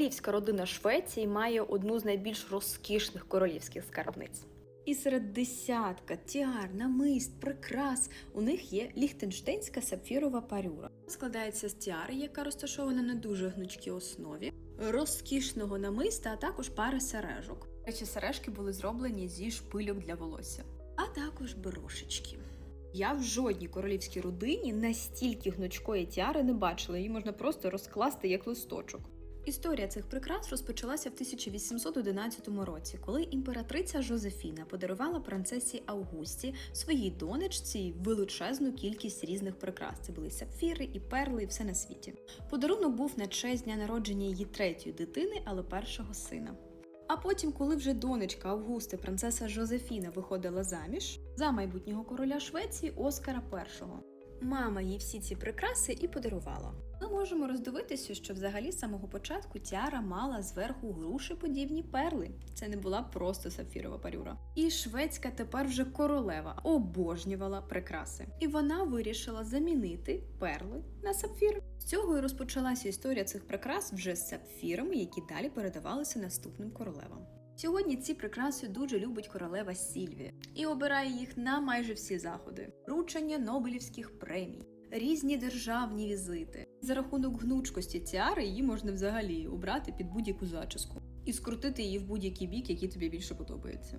Королівська родина Швеції має одну з найбільш розкішних королівських скарбниць. І серед десятка тіар, намист, прикрас у них є ліхтенштейнська сапфірова парюра. Складається з тіари, яка розташована на дуже гнучкій основі, розкішного намиста, а також пари сережок. Речі, сережки були зроблені зі шпильок для волосся, а також брошечки. Я в жодній королівській родині настільки гнучкої тіари не бачила, її можна просто розкласти як листочок. Історія цих прикрас розпочалася в 1811 році, коли імператриця Жозефіна подарувала принцесі Августі своїй донечці величезну кількість різних прикрас. Це були сапфіри і перли, і все на світі. Подарунок був на честь дня народження її третьої дитини, але першого сина. А потім, коли вже донечка Августи, принцеса Жозефіна, виходила заміж за майбутнього короля Швеції Оскара І. Мама їй всі ці прикраси і подарувала. Ми можемо роздивитися, що взагалі з самого початку тіара мала зверху грушеподібні перли. Це не була просто сапфірова парюра. І шведська тепер вже королева обожнювала прикраси. І вона вирішила замінити перли на сапфіри. З цього і розпочалася історія цих прикрас вже з сапфірами, які далі передавалися наступним королевам. Сьогодні ці прикраси дуже любить королева Сільвія і обирає їх на майже всі заходи: вручення Нобелівських премій, різні державні візити. За рахунок гнучкості тіари її можна взагалі обрати під будь-яку зачіску і скрутити її в будь-який бік, який тобі більше подобається.